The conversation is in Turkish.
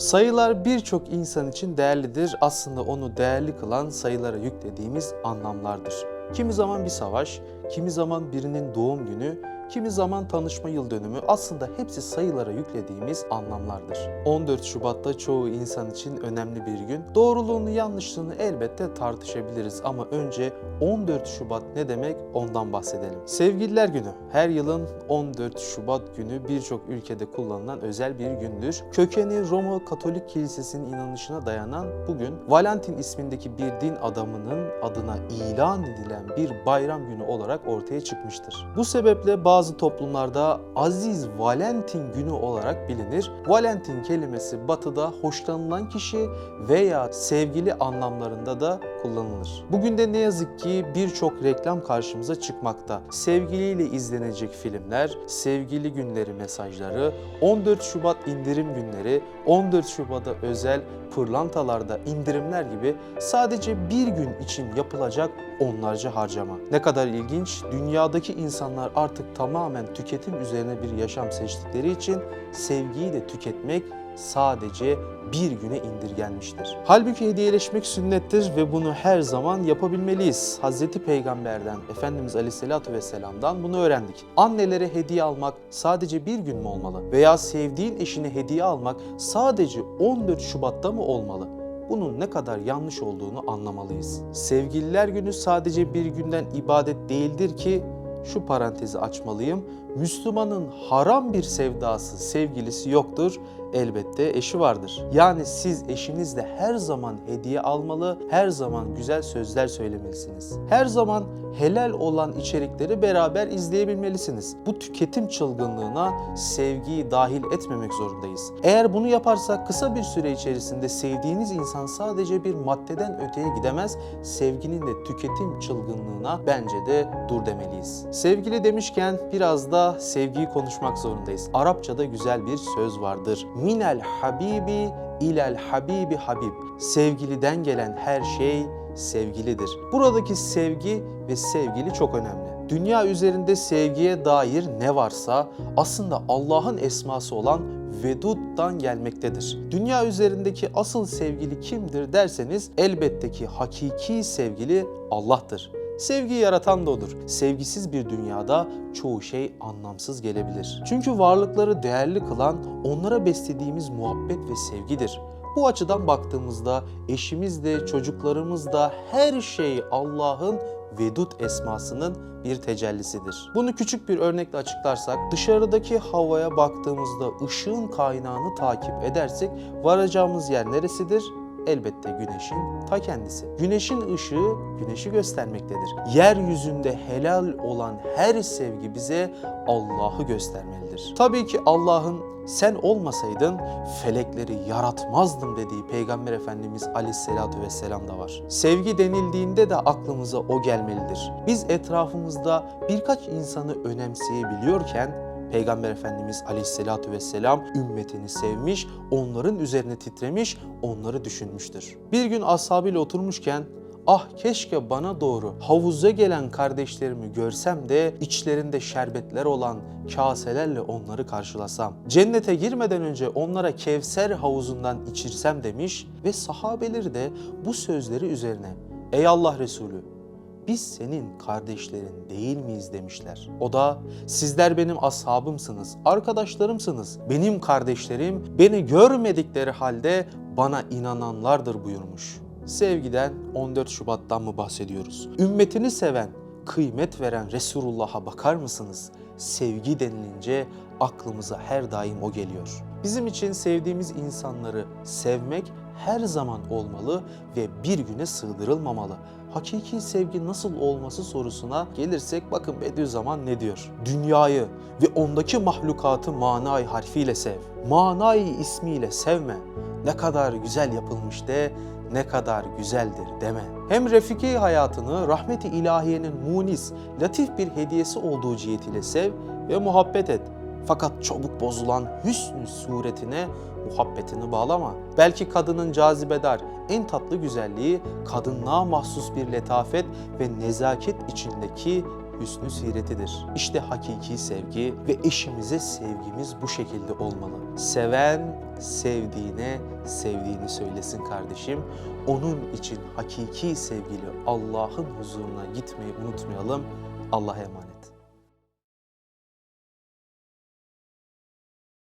Sayılar birçok insan için değerlidir. Aslında onu değerli kılan sayılara yüklediğimiz anlamlardır. Kimi zaman bir savaş, kimi zaman birinin doğum günü, kimi zaman tanışma yıl dönümü aslında hepsi sayılara yüklediğimiz anlamlardır. 14 Şubat'ta çoğu insan için önemli bir gün. Doğruluğunu yanlışlığını elbette tartışabiliriz ama önce 14 Şubat ne demek ondan bahsedelim. Sevgililer Günü her yılın 14 Şubat günü birçok ülkede kullanılan özel bir gündür. Kökeni Roma Katolik Kilisesi'nin inanışına dayanan bugün Valentin ismindeki bir din adamının adına ilan edilen bir bayram günü olarak ortaya çıkmıştır. Bu sebeple bazı toplumlarda Aziz Valentin günü olarak bilinir. Valentin kelimesi batıda hoşlanılan kişi veya sevgili anlamlarında da kullanılır. Bugün de ne yazık ki birçok reklam karşımıza çıkmakta. Sevgiliyle izlenecek filmler, sevgili günleri mesajları, 14 Şubat indirim günleri, 14 Şubat'a özel pırlantalarda indirimler gibi sadece bir gün için yapılacak onlarca harcama. Ne kadar ilginç, dünyadaki insanlar artık tamamen tüketim üzerine bir yaşam seçtikleri için sevgiyi de tüketmek sadece bir güne indirgenmiştir. Halbuki hediyeleşmek sünnettir ve bunu her zaman yapabilmeliyiz. Hazreti Peygamber'den, Efendimiz Aleyhisselatü Vesselam'dan bunu öğrendik. Annelere hediye almak sadece bir gün mü olmalı? Veya sevdiğin eşine hediye almak sadece 14 Şubat'ta mı olmalı? Bunun ne kadar yanlış olduğunu anlamalıyız. Sevgililer günü sadece bir günden ibadet değildir ki şu parantezi açmalıyım. Müslümanın haram bir sevdası, sevgilisi yoktur. Elbette eşi vardır. Yani siz eşinizle her zaman hediye almalı, her zaman güzel sözler söylemelisiniz. Her zaman helal olan içerikleri beraber izleyebilmelisiniz. Bu tüketim çılgınlığına sevgiyi dahil etmemek zorundayız. Eğer bunu yaparsak kısa bir süre içerisinde sevdiğiniz insan sadece bir maddeden öteye gidemez. Sevginin de tüketim çılgınlığına bence de dur demeliyiz. Sevgili demişken biraz da sevgiyi konuşmak zorundayız. Arapçada güzel bir söz vardır. Minel habibi ilel habibi habib. Sevgiliden gelen her şey sevgilidir. Buradaki sevgi ve sevgili çok önemli. Dünya üzerinde sevgiye dair ne varsa aslında Allah'ın esması olan Vedud'dan gelmektedir. Dünya üzerindeki asıl sevgili kimdir derseniz elbette ki hakiki sevgili Allah'tır. Sevgi yaratan da odur. Sevgisiz bir dünyada çoğu şey anlamsız gelebilir. Çünkü varlıkları değerli kılan onlara beslediğimiz muhabbet ve sevgidir. Bu açıdan baktığımızda eşimiz de çocuklarımız da her şey Allah'ın Vedud esmasının bir tecellisidir. Bunu küçük bir örnekle açıklarsak dışarıdaki havaya baktığımızda ışığın kaynağını takip edersek varacağımız yer neresidir? Elbette güneşin ta kendisi. Güneşin ışığı güneşi göstermektedir. Yeryüzünde helal olan her sevgi bize Allah'ı göstermelidir. Tabii ki Allah'ın sen olmasaydın felekleri yaratmazdım dediği Peygamber Efendimiz Aleyhisselatü Vesselam da var. Sevgi denildiğinde de aklımıza o gelmelidir. Biz etrafımızda birkaç insanı önemseyebiliyorken Peygamber Efendimiz Aleyhisselatü Vesselam ümmetini sevmiş, onların üzerine titremiş, onları düşünmüştür. Bir gün ashabıyla oturmuşken Ah keşke bana doğru havuza gelen kardeşlerimi görsem de içlerinde şerbetler olan kaselerle onları karşılasam. Cennete girmeden önce onlara Kevser havuzundan içirsem demiş ve sahabeleri de bu sözleri üzerine Ey Allah Resulü biz senin kardeşlerin değil miyiz demişler. O da sizler benim ashabımsınız, arkadaşlarımsınız. Benim kardeşlerim beni görmedikleri halde bana inananlardır buyurmuş. Sevgiden 14 Şubat'tan mı bahsediyoruz? Ümmetini seven, kıymet veren Resulullah'a bakar mısınız? Sevgi denilince aklımıza her daim o geliyor. Bizim için sevdiğimiz insanları sevmek her zaman olmalı ve bir güne sığdırılmamalı. Hakiki sevgi nasıl olması sorusuna gelirsek bakın Bediüzzaman ne diyor? Dünyayı ve ondaki mahlukatı manay harfiyle sev. Manay ismiyle sevme. Ne kadar güzel yapılmış de ne kadar güzeldir deme. Hem refiki hayatını rahmeti ilahiyenin munis, latif bir hediyesi olduğu cihetiyle sev ve muhabbet et. Fakat çabuk bozulan hüsnü suretine muhabbetini bağlama. Belki kadının cazibedar, en tatlı güzelliği kadınlığa mahsus bir letafet ve nezaket içindeki hüsnü siretidir. İşte hakiki sevgi ve eşimize sevgimiz bu şekilde olmalı. Seven sevdiğine sevdiğini söylesin kardeşim. Onun için hakiki sevgili Allah'ın huzuruna gitmeyi unutmayalım. Allah'a emanet.